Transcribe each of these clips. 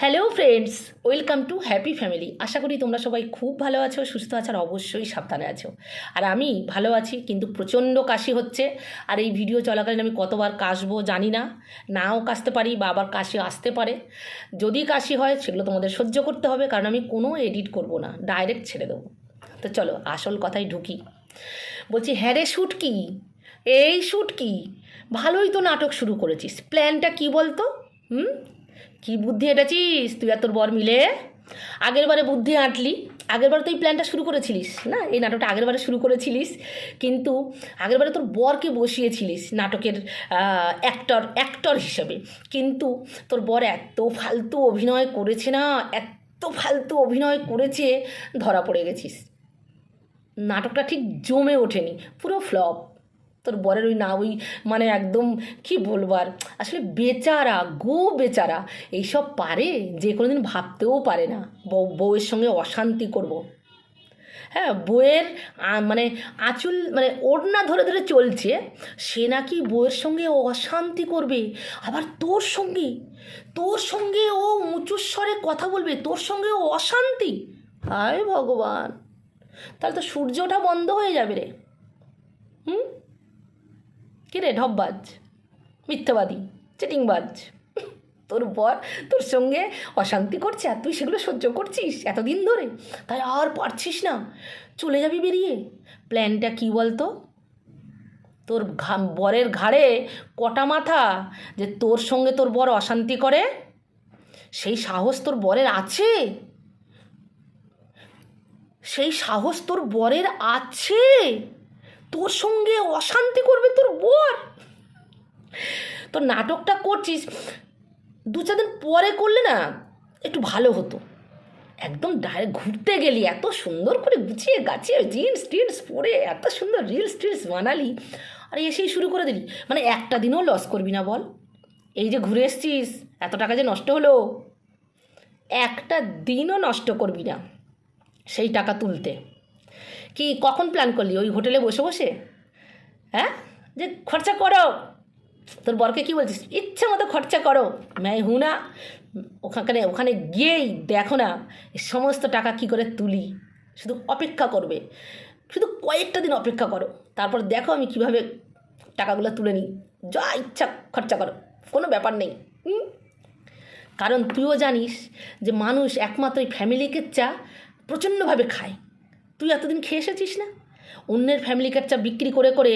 Hello friends welcome to happy family আশা করি তোমরা সবাই খুব ভালো আছো, সুস্থ আছো আর অবশ্যই সাবধানে আছো। আর আমি ভালো আছি, কিন্তু প্রচণ্ড কাশি হচ্ছে। আর এই ভিডিও চলাকালীন আমি কতবার কাশবো জানি না। নাও কাশতে পারি বা আবার কাশি আসতে পারে। যদি কাশি হয়, সেগুলো তোমাদের সহ্য করতে হবে, কারণ আমি কোনো এডিট করব না। ডাইরেক্ট ছেড়ে দেবো। তো চলো, আসল কথায় ঢুকি। বলছি হ্যাঁ রে শ্যুট কি? এই শ্যুট কি? ভালোই তো নাটক শুরু করেছিস। প্ল্যানটা কি বলতো? হুম? কি বুদ্ধি এঁটেছিস তুই আর তোর বর মিলে আগের বারে বুদ্ধি আঁটলি। আগের বার তো এই প্ল্যানটা শুরু করেছিলিস, না? এই নাটকটা আগের বারে শুরু করেছিলিস, কিন্তু আগের বারে তোর বরকে বসিয়েছিলিস নাটকের অ্যাক্টর অ্যাক্টর হিসেবে। কিন্তু তোর বর এত ফালতু অভিনয় করেছে না, এত ফালতু অভিনয় করেছে, ধরা পড়ে গেছিস। নাটকটা ঠিক জমে ওঠেনি, পুরো ফ্লপ তোর বরের ওই না, ওই মানে একদম কি বলবার আসলে বেচারা, গো বেচারা, এইসব পারে? যে কোনো দিন ভাবতেও পারে না। বউ, বউয়ের সঙ্গে অশান্তি করব। হ্যাঁ বউয়ের মানে আঁচুল মানে ওড়না ধরে ধরে চলছে, সে নাকি বউয়ের সঙ্গে ও অশান্তি করবে। আবার তোর সঙ্গে তোর সঙ্গে ও উঁচু স্বরে কথা বলবে, তোর সঙ্গে ও অশান্তি? হায় ভগবান! তাহলে তো সূর্যটা বন্ধ হয়ে যাবে রে। হুম? কিরে ঢপবাজ। মিথ্যাবাদী। চিটিংবাজ। তোর বর তোর সঙ্গে অশান্তি করছে আর তুই সেগুলো সহ্য করছিস এতদিন ধরে? তাই আর পারছিস না। চলে যাবি বেরিয়ে। প্ল্যানটা কি বলতো? তোর ঘা বরের ঘাড়ে কটা মাথা যে তোর সঙ্গে তোর বর অশান্তি করে? সেই সাহস তোর বরের আছে? সেই সাহস তোর বরের আছে? তোর সঙ্গে অশান্তি করবে তোর বর। তোর নাটকটা করছিস, দু চার দিন পরে করলে না একটু ভালো হতো। একদম ডাইরেক্ট ঘুরতে গেলি, এত সুন্দর করে গুছিয়ে গাছিয়ে জিন্স টিন্স পরে এত সুন্দর রিলস টিলস বানালি। আর এসেই শুরু করে দিলি। মানে একটা দিনও লস করবি না বল। এই যে ঘুরে এসছিস, এত টাকা যে নষ্ট হলো, একটা দিনও নষ্ট করবি না সেই টাকা তুলতে। কি, কখন প্ল্যান করলি? ওই হোটেলে বসে বসে? হ্যাঁ? যে খরচা করো। তোর বরকে কি বলছিস? ইচ্ছে মতো খরচা করো। ম্যায় হু না ওখানে ওখানে গিয়েই দেখো না সমস্ত টাকা কি করে তুলি। শুধু অপেক্ষা করবে। শুধু কয়েকটা দিন অপেক্ষা করো। তারপর দেখো আমি কীভাবে টাকাগুলো তুলে নিই। যা ইচ্ছা খরচা করো। কোনো ব্যাপার নেই। হুম? কারণ তুইও জানিস যে মানুষ একমাত্র ফ্যামিলিকে চা প্রচণ্ডভাবে খায়। তুই এতদিন খেয়ে এসেছিস না? অন্যের ফ্যামিলি চা বিক্রি করে করে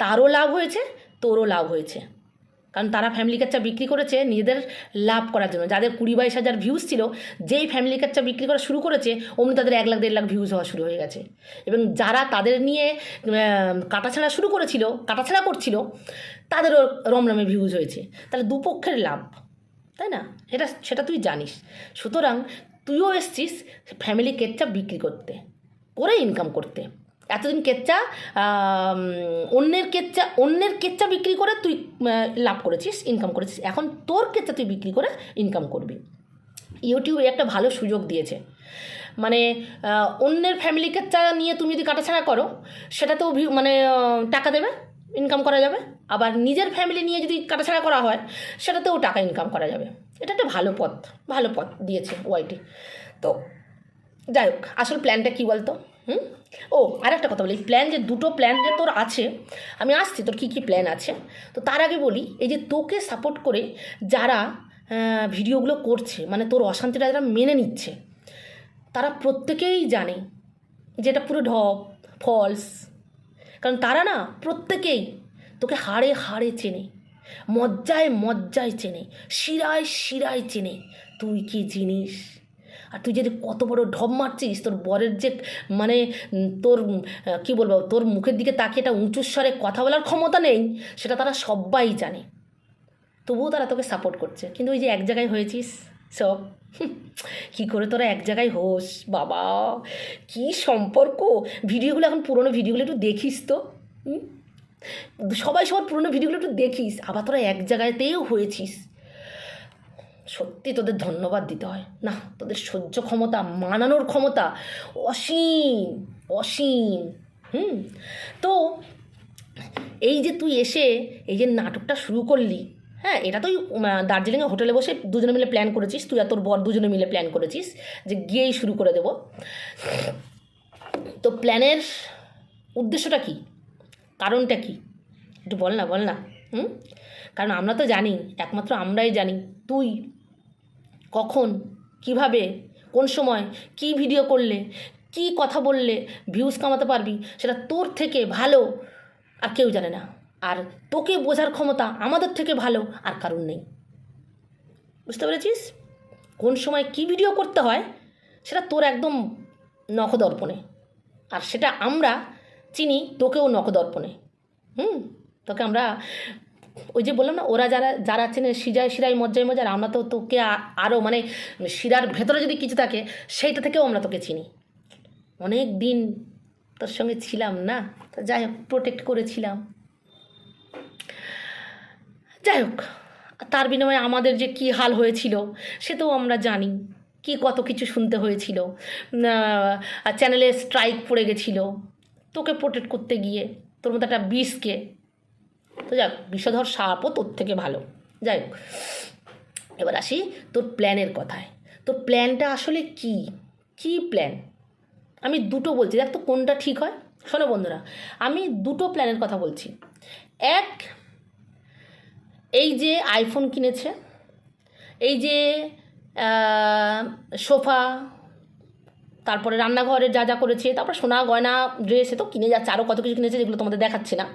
তারও লাভ হয়েছে, তোরও লাভ হয়েছে। কারণ তারা ফ্যামিলি চা বিক্রি করেছে, নিজেদের লাভ করার জন্য। যাদের কুড়ি বাইশ হাজার ভিউজ ছিল, যেই ফ্যামিলি চা বিক্রি করা শুরু করেছে, অমনি তাদের এক লাখ, দেড় লাখ ভিউজ হওয়া শুরু হয়ে গেছে। এবং যারা তাদের নিয়ে কাটাছাড়া শুরু করেছিল, কাটাছাড়া করছিল, তাদেরও রমরমে ভিউজ হয়েছে। তাহলে দুপক্ষের লাভ, তাই না? এটা সেটা তুই জানিস। সুতরাং তুইও এসছিস ফ্যামিলি কেচ্চা বিক্রি করতে। করে ইনকাম করতে। এতদিন কেচ্চা অন্যের কেচ্চা অন্যের কেচ্চা বিক্রি করে তুই লাভ করেছিস ইনকাম করেছিস। এখন তোর কেচ্চা তুই বিক্রি করে ইনকাম করবি। ইউটিউবে একটা ভালো সুযোগ দিয়েছে। মানে অন্যের ফ্যামিলি কেচ্চা নিয়ে তুমি যদি কাটাছাড়া করো, সেটাতেও মানে টাকা দেবে ইনকাম করা যাবে। আবার নিজের ফ্যামিলি নিয়ে যদি কাটাছাড়া করা হয়, সেটাতেও টাকা ইনকাম করা যাবে। এটা একটা ভালো পথ ভালো পথ দিয়েছে ওয়াইটি তো যাই হোক, আসল প্ল্যানটা কী বলতো? হুম? ও আর একটা কথা বলি। প্ল্যান যে দুটো প্ল্যান যে তোর আছে, আমি আসছি, তোর কী কী প্ল্যান আছে? তো তার আগে বলি, এই যে তোকে সাপোর্ট করে যারা ভিডিওগুলো করছে মানে তোর অশান্তিটা যারা মেনে নিচ্ছে, তারা প্রত্যেকেই জানে যেটা পুরো ঢপ ফলস কারণ তারা না প্রত্যেকেই তোকে হাড়ে হাড়ে চেনে, মজ্জায় মজ্জায় চেনে, শিরায় শিরায় চেনে। তুই কি জিনিস? আর তুই যদি কত বড় ঢপ মারছিস, তোর বরের যে মানে তোর কী বলব, তোর মুখের দিকে তাকিয়ে একটা উঁচু স্বরে কথা বলার ক্ষমতা নেই, সেটা তারা সবাই জানে। তবুও তারা তোকে সাপোর্ট করছে। কিন্তু ওই যে এক জায়গায় হয়েছিস, সব কী করে তোরা এক জায়গায় হোস, বাবা, কি সম্পর্ক? ভিডিওগুলো এখন পুরোনো ভিডিওগুলো একটু দেখিস তো সবাই সবার পুরনো ভিডিওগুলো একটু দেখিস। আবার তোরা এক জায়গাতেও হয়েছিস। সত্যি তোদের ধন্যবাদ দিতে হয়। না, তোদের সহ্য ক্ষমতা, মানানোর ক্ষমতা অসীম অসীম। হুম? তো এই যে তুই এসে এই যে নাটকটা শুরু করলি হ্যাঁ এটা তুই দার্জিলিংয়ে হোটেলে বসে দুজনে মিলে প্ল্যান করেছিস, তুই আর তোর বর দুজনে মিলে প্ল্যান করেছিস যে গিয়েই শুরু করে দেবো। তো প্ল্যানের উদ্দেশ্যটা কি? কারণটা কি? একটু বল না বল না। হুম? কারণ আমরা তো জানি, একমাত্র আমরাই জানি, তুই কখন, কীভাবে, কোন সময়, কি ভিডিও করলে, কি কথা বললে ভিউজ কামাতে পারবি, সেটা তোর থেকে ভালো আর কেউ জানে না। আর তোকে বোঝার ক্ষমতা আমাদের থেকে ভালো আর কারণ নেই। বুঝতে পেরেছিস? কোন সময় কি ভিডিও করতে হয়, সেটা তোর একদম নখদর্পণে। আর সেটা আমরা চিনি, তোকেও নখদর্পণে। হুম? তোকে আমরা ওই যে বললাম না, ওরা যারা যারা চেনে সিজায় শিরাই মজ্জায় মজার আমরা তো তোকে আরও মানে শিরার ভেতরে যদি কিছু থাকে, সেইটা থেকেও আমরা তোকে চিনি। অনেক দিন তোর সঙ্গে ছিলাম না, তো যাই হোক প্রোটেক্ট করেছিলাম। যাই হোক, তার বিনিময়ে আমাদের যে কী হাল হয়েছিল, সেটাও আমরা জানি। কি কত কিছু শুনতে হয়েছিল চ্যানেলে স্ট্রাইক পড়ে গেছিল। তোকে প্রোটেক্ট করতে গিয়ে, তোর মতো একটা বিষকে তো যাক, বিষধর সাপও তোর থেকে ভালো। যাই হোক, এবার আসি তোর প্ল্যানের কথায়। তোর প্ল্যানটা আসলে কি? কি প্ল্যান আমি দুটো বলছি, দেখ তো কোনটা ঠিক হয়। শোনো বন্ধুরা, আমি দুটো প্ল্যানের কথা বলছি। এক, এই যে আইফোন কিনেছে, এই যে সোফা, তারপরে রান্নাঘরে যা যা করেছে, তারপর সোনা গয়না ড্রেস তো কিনে যাচ্ছে আরও কত কিছু কিনেছে যেগুলো তোমাদের দেখাচ্ছে না।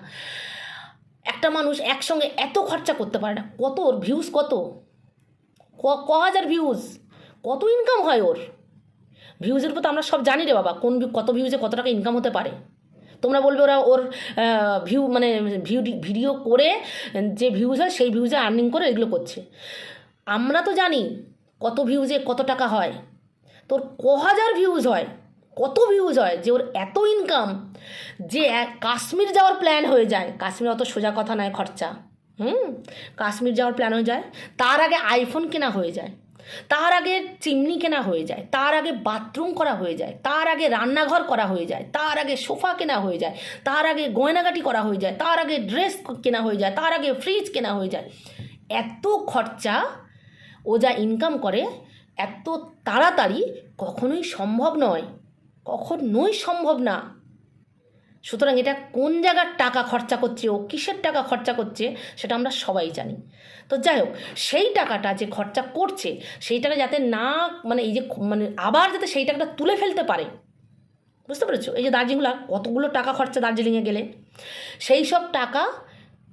একটা মানুষ একসঙ্গে এত খরচা করতে পারে না। কত ওর ভিউজ কত? ক- ক হাজার ভিউজ কত ইনকাম হয় ওর? ভিউজের উপর তো আমরা সব জানি রে বাবা, কোন কত ভিউজে কত টাকা ইনকাম হতে পারে। তোমরা বলবে ওরা ওর ভিউ মানে ভিউ ভিডিও করে যে ভিউজ হয় সেই ভিউজে আর্নিং করে এগুলো করছে। আমরা তো জানি কত ভিউজে কত টাকা হয়। তোর ক হাজার ভিউজ হয়। কত ভিউজ হয় যে ওর এত ইনকাম যে কাশ্মীর যাওয়ার প্ল্যান হয়ে যায় কাশ্মীর অত সোজা কথা নয় খরচা হুম কাশ্মীর যাওয়ার প্ল্যান হয়ে যায় তার আগে আইফোন কেনা হয়ে যায় তার আগে চিমনি কেনা হয়ে যায় তার আগে বাথরুম করা হয়ে যায় তার আগে রান্নাঘর করা হয়ে যায় তার আগে সোফা কেনা হয়ে যায় তার আগে গয়নাগাটি করা হয়ে যায় তার আগে ড্রেস কেনা হয়ে যায় তার আগে ফ্রিজ কেনা হয়ে যায় এত খরচা ও যা ইনকাম করে এত তাড়াতাড়ি কখনোই সম্ভব নয় কখনোই সম্ভব না। সুতরাং এটা কোন জায়গার টাকা খরচা করছে ও কিসের টাকা খরচা করছে সেটা আমরা সবাই জানি। তো যাই হোক, সেই টাকাটা যে খরচা করছে সেইটাকে যাতে না মানে এই যে মানে আবার যাতে সেই টাকাটা তুলে ফেলতে পারে। বুঝতে পেরেছ? এই যে দার্জিলিংলা কতগুলো টাকা খরচা দার্জিলিংয়ে গেলে? সেই সব টাকা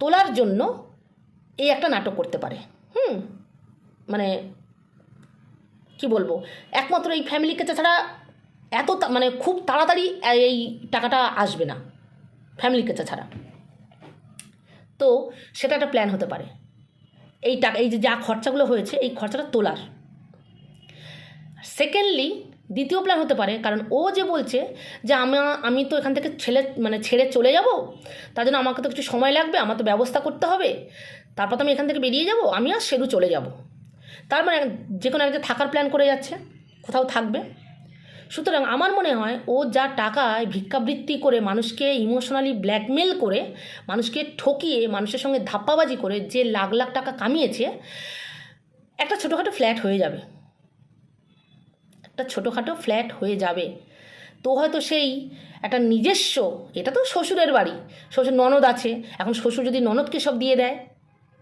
তোলার জন্য এই একটা নাটক করতে পারে। হুম? মানে কি বলব? একমাত্র এই ফ্যামিলি কাছে ছাড়া এত মানে খুব তাড়াতাড়ি এই টাকাটা আসবে না ফ্যামিলি কাছে ছাড়া। তো সেটা একটা প্ল্যান হতে পারে। এই টাকা, এই যে যা খরচাগুলো হয়েছে, এই খরচাটা তোলার। সেকেন্ডলি দ্বিতীয় প্ল্যান হতে পারে, কারণ ও যে বলছে যে আমি আমি তো এখান থেকে ছেলে মানে ছেড়ে চলে যাব, তার জন্য আমাকে তো কিছু সময় লাগবে, আমার তো ব্যবস্থা করতে হবে, তারপর তো আমি এখান থেকে বেরিয়ে যাব, আমি আর সেরু চলে যাব। তার মানে যে কোনো একটা থাকার প্ল্যান করে যাচ্ছে, কোথাও থাকবে। সুতরাং আমার মনে হয় ও যা টাকায় ভিক্ষাবৃত্তি করে মানুষকে ইমোশনালি ব্ল্যাকমেল করে, মানুষকে ঠকিয়ে, মানুষের সঙ্গে ধাপ্পাবাজি করে যে লাখ লাখ টাকা কামিয়েছে, একটা ছোটোখাটো ফ্ল্যাট হয়ে যাবে। একটা ছোটোখাটো ফ্ল্যাট হয়ে যাবে। তো হয়তো সেই একটা নিজস্ব, এটা তো শ্বশুরের বাড়ি, শ্বশুর ননদ আছে, এখন শ্বশুর যদি ননদকে সব দিয়ে দেয়,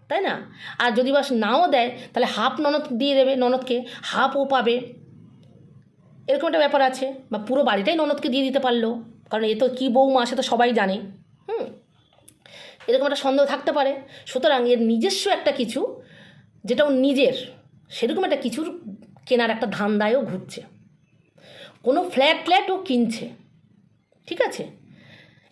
তাই না? আর যদি বাস নাও দেয়, তাহলে হাফ ননদ দিয়ে দেবে ননদকে হাফ ও পাবে। এরকম একটা ব্যাপার আছে, বা পুরো বাড়িটাই ননদকে দিয়ে দিতে পারল, কারণ এ তো কী বৌমা সে তো সবাই জানে, হুম? এরকম একটা সন্দেহ থাকতে পারে, সুতরাং এর নিজস্ব একটা কিছু, যেটা ওর নিজের, সেরকম একটা কিছুর কেনার একটা ধান্দায়ও ঘুরছে। কোনো ফ্ল্যাট ফ্ল্যাট ও কিনছে, ঠিক আছে?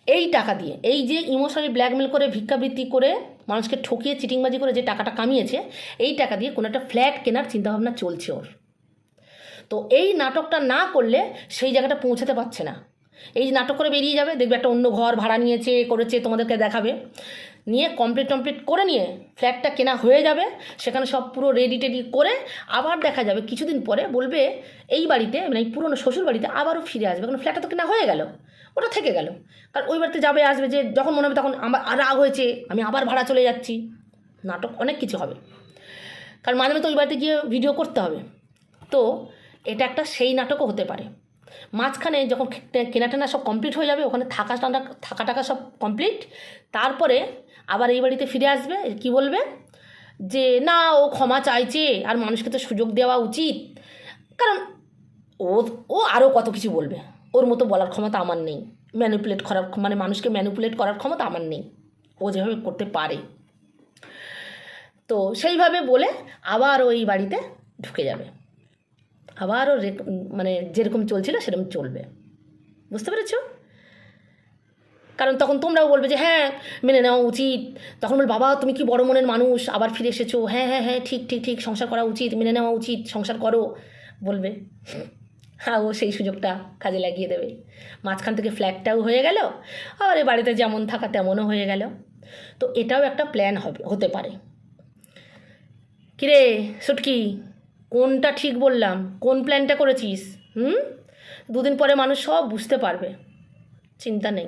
এই টাকা দিয়ে, এই যে ইমোশনালি ব্ল্যাকমেল করে, ভিক্ষাবৃত্তি করে, মানুষকে ঠকিয়ে, চিটিংবাজি করে যে টাকাটা কামিয়েছে, এই টাকা দিয়ে কোনো একটা ফ্ল্যাট কেনার চিন্তাভাবনা চলছে ওর। তো এই নাটকটা না করলে সেই জায়গাটা পৌঁছাতে পারছে না। এই যে নাটক করে বেরিয়ে যাবে, দেখবে একটা অন্য ঘর ভাড়া নিয়েছে, করেছে, তোমাদেরকে দেখাবে। নিয়ে কমপ্লিট টমপ্লিট করে নিয়ে ফ্ল্যাটটা কেনা হয়ে যাবে, সেখানে সব পুরো রেডি টেডি করে আবার দেখা যাবে। কিছুদিন পরে বলবে, এই বাড়িতে মানে এই পুরনো শ্বশুর বাড়িতে আবারও ফিরে আসবে। কারণ ফ্ল্যাটটা তো কেনা হয়ে গেল, ওটা থেকে গেল। কারণ ওই বাড়িতে যাবে, আসবে, যে যখন মনে হবে তখন আমার রাগ হয়েছে, আমি আবার ভাড়া চলে যাচ্ছি। নাটক অনেক কিছু হবে। কারণ মাঝে মাঝে ওই বাড়িতে গিয়ে ভিডিও করতে হবে। তো এটা একটা সেই নাটকও হতে পারে। মাঝখানে যখন কেনাটেনা সব কমপ্লিট হয়ে যাবে, ওখানে থাকা টাকা থাকা টাকা সব কমপ্লিট তারপরে আবার এই বাড়িতে ফিরে আসবে, কি বলবে? যে, না, ও ক্ষমা চাইছে, আর মানুষকে তো সুযোগ দেওয়া উচিত। কারণ ও ও আরও কত কিছু বলবে। ওর মতো বলার ক্ষমতা আমার নেই। ম্যানিপুলেট করার মানে মানুষকে ম্যানিপুলেট করার ক্ষমতা আমার নেই। ও যেভাবে করতে পারে। তো সেইভাবে বলে আবার ওই বাড়িতে ঢুকে যাবে। আবারও মানে যেরকম চলছিল সেরকম চলবে। বুঝতে পেরেছ? কারণ তখন তোমরাও বলবে যে হ্যাঁ মেনে নেওয়া উচিত। তখন বল বাবা, তুমি কি বড় মনের মানুষ? আবার ফিরে এসেছ? হ্যাঁ হ্যাঁ হ্যাঁ ঠিক ঠিক ঠিক, সংসার করা উচিত, মেনে নেওয়া উচিত, সংসার করো। বলবে। হ্যাঁ ও সেই সুযোগটা কাজে লাগিয়ে দেবে। মাঝখান থেকে ফ্ল্যাটটাও হয়ে গেল আর এ বাড়িতে যেমন থাকা তেমনও হয়ে গেল। তো এটাও একটা প্ল্যান হবে, হতে পারে। কিরে, সুটকি? কোনটা ঠিক বললাম? কোন প্ল্যানটা করেছিস? হুম? দুদিন পরে মানুষ সব বুঝতে পারবে। চিন্তা নেই।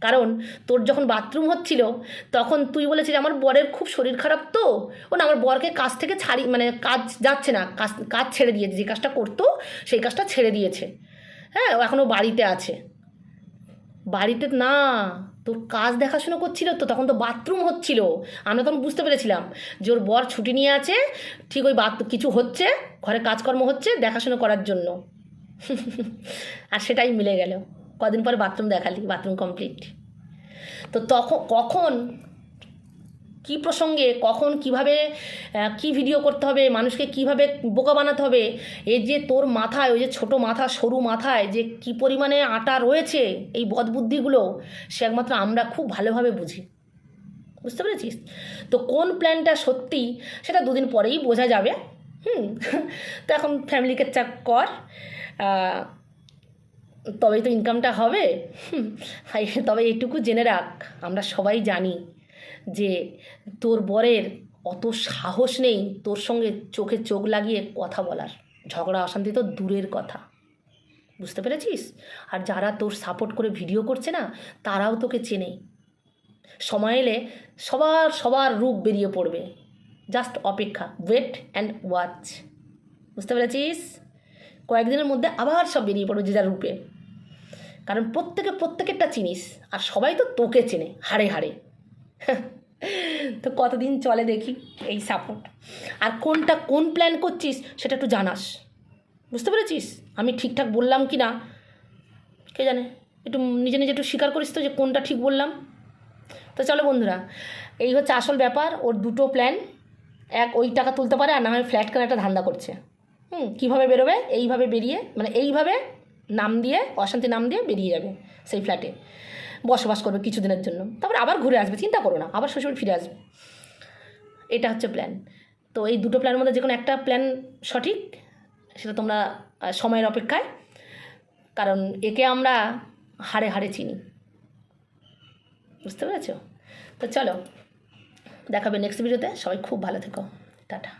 কারণ তোর যখন বাথরুম হচ্ছিল, তখন তুই বলেছিলি, আমার বরের খুব শরীর খারাপ তো? ও না, আমার বরকে কাজ থেকে ছাড়ি মানে কাজ যাচ্ছে না। কাজ কাজ ছেড়ে দিয়েছে। যে কাজটা করতো, সেই কাজটা ছেড়ে দিয়েছে। হ্যাঁ ও এখনও বাড়িতে আছে। বাড়িতে, না। তোর কাজ দেখাশুনো করছিল তো, তখন তো বাথরুম হচ্ছিল। আমরা তখন বুঝতে পেরেছিলাম যে ওর বর ছুটি নিয়ে আছে, ঠিক ওই বাথ কিছু হচ্ছে, ঘরে কাজকর্ম হচ্ছে দেখাশোনা করার জন্য। আর সেটাই মিলে গেল। কদিন পরে বাথরুম দেখালি, বাথরুম কমপ্লিট। তো তখন কখন কি প্রসঙ্গে, কখন কীভাবে কি ভিডিও করতে হবে, মানুষকে কীভাবে বোকা বানাতে হবে এই যে তোর মাথায়, ওই যে ছোট মাথা, সরু মাথায় যে কি পরিমাণে আটা রয়েছে, এই বদবুদ্ধিগুলো, সে একমাত্র আমরা খুব ভালোভাবে বুঝি। বুঝতে পেরেছিস? তো কোন প্ল্যানটা সত্যি, সেটা দুদিন পরেই বোঝা যাবে। হুম, তো এখন ফ্যামিলিকে চাক কর তবেই তো ইনকামটা হবে। তবে এইটুকু জেনে রাখ, আমরা সবাই জানি। যে তোর বরের অত সাহস নেই তোর সঙ্গে চোখে চোখ লাগিয়ে কথা বলার। ঝগড়া অশান্তি তো দূরের কথা। বুঝতে পেরেছিস? আর যারা তোর সাপোর্ট করে ভিডিও করছে না, তারাও তোকে চেনে। সময় এলে সবার সবার রূপ বেরিয়ে পড়বে। জাস্ট অপেক্ষা ওয়েট অ্যান্ড ওয়াচ বুঝতে পেরেছিস? কয়েকদিনের মধ্যে আবার সব বেরিয়ে পড়বে যে যার রূপে। কারণ প্রত্যেকে প্রত্যেকেরটা চিনিস, আর সবাই তো তোকে চেনে, হাড়ে হাড়ে। তো কতদিন চলে দেখি এই সাপোর্ট আর কোনটা কোন প্ল্যান করছিস সেটা একটু জানাস। বুঝতে পেরেছিস? আমি ঠিকঠাক বললাম কি না? কে জানে? একটু নিজে নিজে একটু স্বীকার করিস তো যে কোনটা ঠিক বললাম। তো চলো বন্ধুরা, এই হচ্ছে আসল ব্যাপার, ওর দুটো প্ল্যান এক, ওই টাকা তুলতে পারে আর না হয় ফ্ল্যাট কেনার একটা ধান্দা করছে। হুম, কীভাবে বেরোবে? এইভাবে বেরিয়ে মানে এইভাবে নাম দিয়ে, অশান্তি নাম দিয়ে বেরিয়ে যাবে সেই ফ্ল্যাটে বসবাস করবে কিছুদিনের জন্য। তারপর আবার ঘুরে আসবে, চিন্তা করো না, আবার শ্বশুর ফিরে আসবে। এটা হচ্ছে প্ল্যান তো এই দুটো প্ল্যানের মধ্যে যে কোনো একটা প্ল্যান সঠিক, সেটা তোমরা সময়ের অপেক্ষায়, কারণ একে আমরা হাড়ে হাড়ে চিনি। বুঝতে পেরেছ? তো চলো, দেখাবে নেক্সট ভিডিওতে সবাই খুব ভালো থেকো। টাটা।